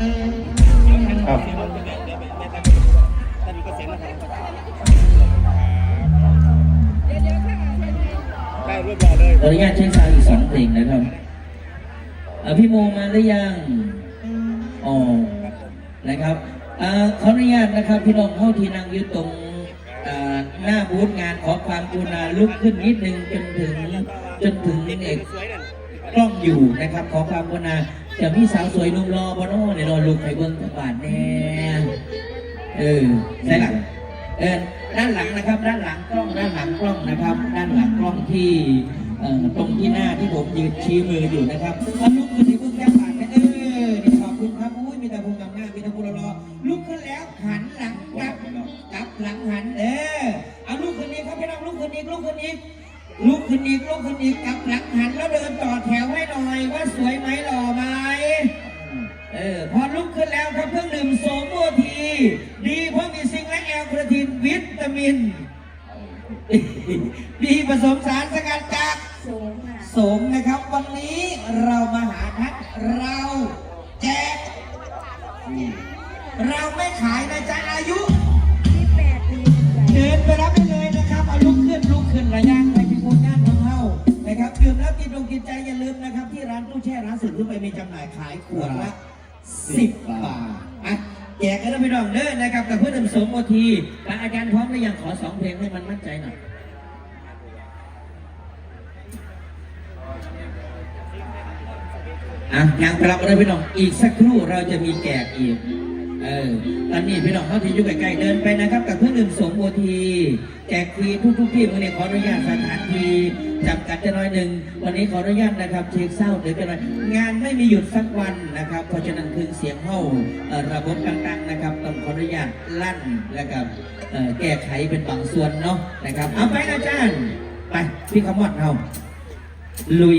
อ้าวได้รูปรอเลยขออนุญาตใช้ซาวด์อีกสองเพลงนะครับอะพี่โมมาหรือยังอ๋อนะครับอ่าขออนุญาตนะครับ พี่น้องเข้าที่นั่งอยู่ตรงหน้าบูธงานขอความกรุณาลุกขึ้นนิดนึงจนถึงจนถึงเอกกล้องอยู่นะครับ ขอความกรุณา จะมีสาวสวยนุ่มรอบอนอในรอลุกไปเบิ้งกับบาทแน่เออใช่หลังเออด้านหลังนะครับ ด้านหลังกล้องด้านหลังกล้องนะครับ ด้านหลังกล้องที่เอ่อตรงที่หน้าที่ผมยืนชี้มืออยู่นะครับเอาลุกขึ้นที่เบิ้งแก้บาทนะเออนี่ขอบคุณครับอุ้ยมีแต่ภูมิงามหน้ามีแต่ภูรอลุกขึ้นแล้วหันหลังกลับกลับหลังหันเออเอาลุกขึ้นนี้ครับพี่น้องลุกขึ้นนี้ลุกขึ้นนี้ลุกขึ้นอีกลุกขึ้นอีกกลับ วิตามินดีผสมสารสกัดจากสูงค่ะโสมนะครับ วันนี้เรามาหาทักเราแจกเราไม่ขายนะจ๊ะอายุที่แปดปีขึ้นไปเดินไปรับได้เลยนะครับเอาลุกขึ้นลุกขึ้นระยางไปที่ผลงานของเรานะครับดื่มแล้วกินลงกินใจอย่าลืมนะครับ ที่ร้านตู้แช่ร้านสุดขึ้นไปมีจำหน่ายขายขวดละสิบบาทอะ แจกให้พี่น้องเด้อนะครับกับเพื่อนสมโอทีและอาจารย์พร้อมหรือยังขอสองเพลงให้มันมั่นใจหน่อยอะยังครับเลยพี่น้องอีกสักครู่เราจะมีแจกอีกเออตอนนี้พี่น้องเขาที่อยู่ใกล้ๆเดินไปนะครับ กับเพื่อนดื่มสมโอทีแจกฟรีทุกๆที่มื่อนี้ขออนุญาตสถานที่จำกัดจะน้อยหนึ่งวันนี้ขออนุญาตนะครับเช็คเศร้าเดี๋ยวจะน่อยงานไม่มีหยุดสักวันนะครับ เพราะฉะนั้นคือเสียงเข้าระบบต่างๆนะครับต้องขออนุญาตลั่นแล้วก็เอ่อแก้ไขเป็นบางส่วนเนาะนะครับเอาไปนะอาจารย์ไปพี่ขมอดเอาลุย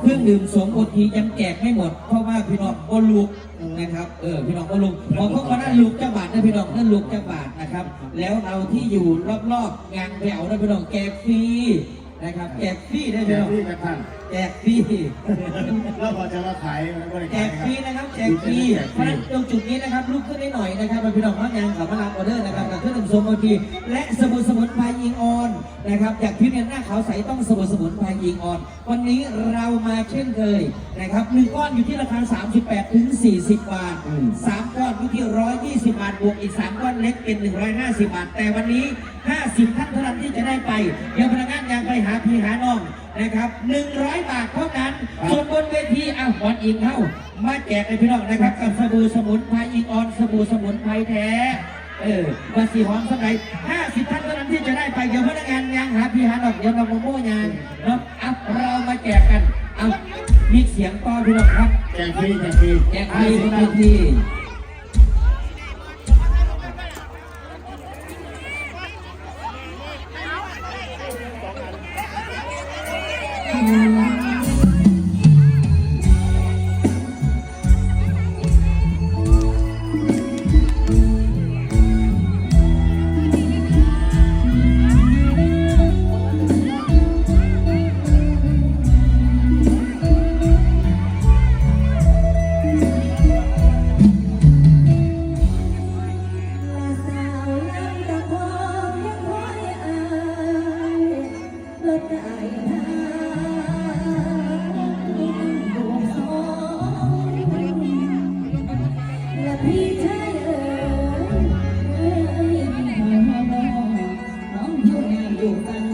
เครื่องดื่มสมโอทียังแจกไม่หมด เพราะว่าพี่น้องบอลูกนะครับ เออพี่น้องบอลูกพอเขาก็นั่นลูกเจ้าบาทนะพี่น้องนั่นลูกเจ้าบาทนะครับ แล้วเราที่อยู่รอบๆงานแถวนะพี่น้องแจกฟรี นะครับแจกฟรีได้แจพี่กน้องพี่กับท่านแจกฟรีแล้วพอจะมาขายมันก็เลยแจขายกคฟรับรีนะครับแจกฟรีเพราะฉะนั้นตรงจุดนี้นะครับลุกขึ้นได้หน่อยนะครับพี่น้องพักงานขับมารับออเดอร์นะครับกับเครื่องดื่มโซโมทีและสบู่สมุนไพรยิงออนนะครับจากพิมพ์หน้าขาวใสต้องสบู่สมุนไพรยิงออน วันนี้เรามาเช่นเคยนะครับหนึ่งก้อนอยู่ที่ราคา 38ถึง40 บาท สามก้อนอยู่ที่ 120 บาท บวกอีก 3 ก้อนเล็กเป็น 150 บาท แต่วันนี้ 50 ท่านเท่านั้นที่จะได้ไป เดี๋ยวพนักงานยัง ไปหาพี่หาน้องนะครับ 100 บาทเท่านั้นส่วนบนเวทีอะบอลอิงเข้า มาแจกให้พี่น้องนะครับกับสบู่สมุนไพรอิงออนสบู่สมุนไพรแท้เออมาสีหอมสักไหนห้าสิบท่านเท่านั้นที่จะได้ไปเดี๋ยวพนักงานยังหาพี่หาดอกเดี๋ยวเราโมโม่ยางเนาะเอาเรามาแจกกันเอามีเสียงต่อพี่น้องครับแจกฟรีแจกฟรีแจกฟรีบนเวที Amen. 六单。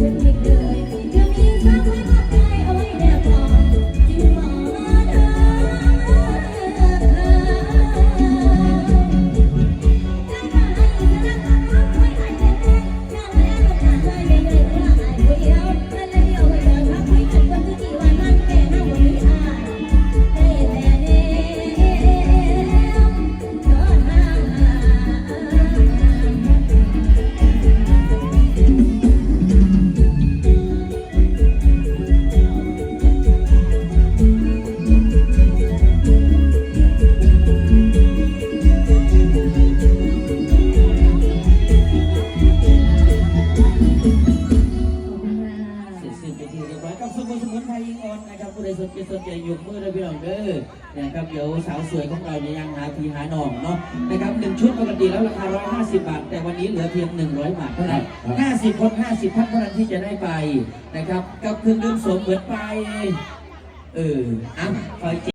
Thank you. นใจสนใจยกมือเลยพี่น้องเด้อนะครับเดี๋ยวสาวสวยของเราเนี่ยยังหาทีหาหนองเนาะนะครับหนึ่งชุดปกติแล้วราคา 150 บาท แต่วันนี้เหลือเพียง 100 บาทเท่านั้น50 คน 50ท่านเท่านั้นที่จะได้ไปนะครับกับเครื่องดื่มโสมเหมือนไป เอออะคอย